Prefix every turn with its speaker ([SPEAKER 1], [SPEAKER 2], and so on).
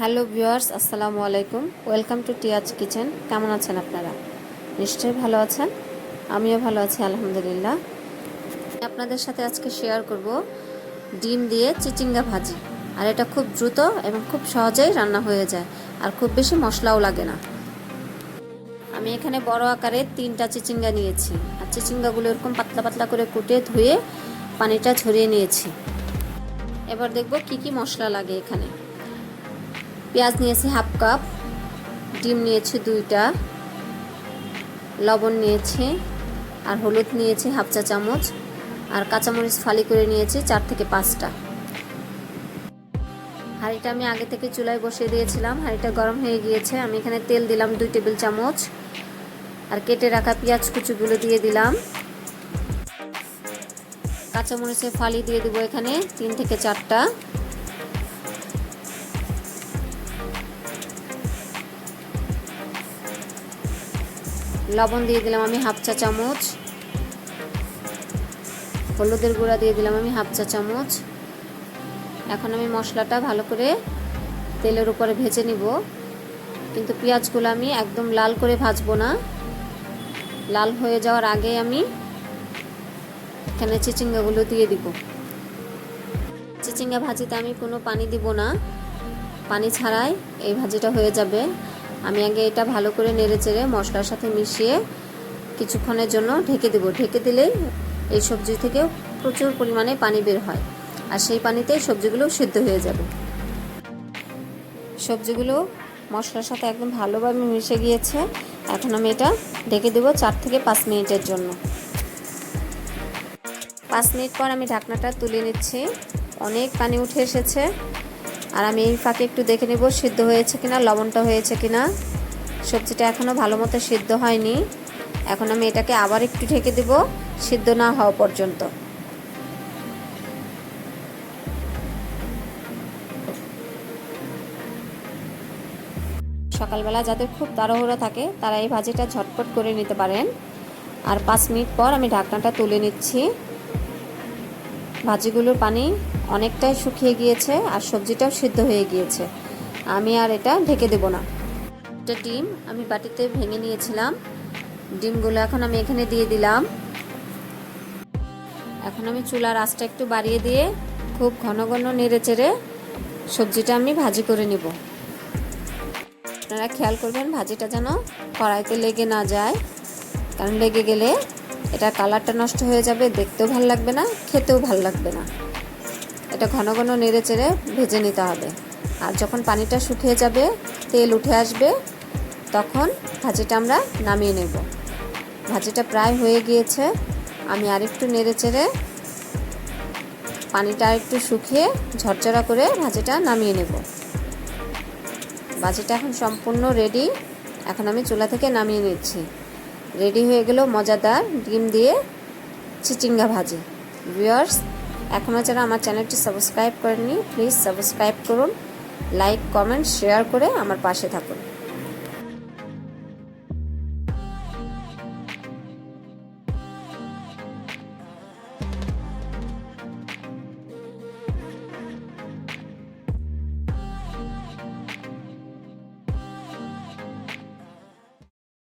[SPEAKER 1] Hello viewers, আসসালামু আলাইকুম। Welcome to টিয়াজ কিচেন। কেমন আছেন আপনারা? নিশ্চয়ই ভালো আছেন? আমিও ভালো আছি, আলহামদুলিল্লাহ। আপনাদের সাথে আজকে শেয়ার করব ডিম দিয়ে চিচিঙ্গা ভাজি। আর এটা খুব দ্রুত এবং খুব সহজেই রান্না হয়ে যায়, আর খুব বেশি মশলাও লাগে না। আমি এখানে বড় আকারে তিনটা চিচিঙ্গা নিয়েছি, আর চিচিঙ্গাগুলো এরকম পাতলা পাতলা করে কুটে ধুয়ে পানিটা ঝরিয়ে নিয়েছি। এবার দেখব কি কি মশলা লাগে এখানে। পেঁয়াজ নিয়েছি হাফ কাপ, ডিম নিয়েছি দুইটা, লবণ নিয়েছি আর হলুদ নিয়েছি হাফ চা চামচ আর কাঁচামরিচ ফালি করে নিয়েছি চার থেকে পাঁচটা। হাঁড়িটা আমি আগে থেকে চুলায় বসিয়ে দিয়েছিলাম, হাঁড়িটা গরম হয়ে গিয়েছে। আমি এখানে তেল দিলাম দুই টেবিল চামচ আর কেটে রাখা পেঁয়াজ কুচুগুলো দিয়ে দিলাম। কাঁচামরিচের ফালি দিয়ে দেবো এখানে তিন থেকে চারটা। লবণ দিয়ে দিলাম আমি হাফ চা চামচ। হলুদের গুঁড়া দিয়ে দিলাম আমি হাফ চা চামচ। এখন আমি মশলাটা ভালো করে তেলের উপরে ভেজে নিব। কিন্তু পেঁয়াজগুলো আমি একদম লাল করে ভাজবো না। লাল হয়ে যাওয়ার আগে আমি এখানে চিচিঙ্গাগুলো দিয়ে দিব। চিচিঙ্গা ভাজিতে আমি কোনো পানি দিব না। পানি ছাড়াই এই ভাজিটা হয়ে যাবে। আমি আগে এটা ভালো করে নেড়ে চেড়ে মশলার সাথে মিশিয়ে কিছুক্ষণের জন্য ঢেকে দেব। ঢেকে দিলেই এই সবজি থেকে প্রচুর পরিমাণে পানি বের হয় আর সেই পানিতেই সবজিগুলো সিদ্ধ হয়ে যাবে। সবজিগুলো মশলার সাথে একদম ভালোভাবে মিশে গিয়েছে। এখন আমি এটা ঢেকে দেবো চার থেকে পাঁচ মিনিটের জন্য। পাঁচ মিনিট পর আমি ঢাকনাটা তুলে নিচ্ছি। অনেক পানি উঠে এসেছে। আর আমি এই ফাঁকে একটু দেখে নেব সিদ্ধ হয়েছে কিনা, লবণটা হয়েছে কিনা। সবজিটা এখনও ভালো মতো সিদ্ধ হয়নি। এখন আমি এটাকে আবার একটু ঢেকে দেব, সিদ্ধ না হওয়া পর্যন্ত। সকালবেলা যাদের খুব তাড়াহুড়ো থাকে, তারা এই ভাজিটা ঝটপট করে নিতে পারেন। আর পাঁচ মিনিট পর আমি ঢাকনাটা তুলে নিচ্ছি। ভাজিগুলোর পানি অনেকটাই শুকিয়ে গিয়েছে আর সবজিটাও সিদ্ধ হয়ে গিয়েছে। আমি আর এটা ঢেকে দেব না। একটা ডিম আমি বাটিতে ভেঙে নিয়েছিলাম। ডিমগুলো এখন আমি এখানে দিয়ে দিলাম। এখন আমি চুলার আঁচটা একটু বাড়িয়ে দিয়ে খুব ঘন ঘন নেড়ে চেড়ে সবজিটা আমি ভাজি করে নিব। আপনারা খেয়াল করবেন, ভাজিটা যেন কড়াইতে লেগে না যায়। কারণ লেগে গেলে এটা কালারটা নষ্ট হয়ে যাবে, দেখতেও ভালো লাগবে না, খেতেও ভালো লাগবে না। এটা ঘন ঘন নেড়ে চেড়ে ভেজে নিতে হবে। আর যখন পানিটা শুকিয়ে যাবে, তেল উঠে আসবে, তখন ভাজিটা আমরা নামিয়ে নেব। ভাজিটা প্রায় হয়ে গিয়েছে। আমি আরেকটু নেড়ে চেড়ে পানিটা আরেকটু শুকিয়ে ঝরঝরা করে ভাজিটা নামিয়ে নেব। ভাজিটা এখন সম্পূর্ণ রেডি এখন আমি চুলা থেকে নামিয়ে নিচ্ছি। রেডি হয়ে গেল মজাদার ডিম দিয়ে চিচিঙ্গা ভাজি। ভিউয়ার্স, এখনও যারা আমার চ্যানেলটি সাবস্ক্রাইব করেননি, প্লিজ সাবস্ক্রাইব করুন, লাইক, কমেন্ট, শেয়ার করে আমার পাশে থাকুন।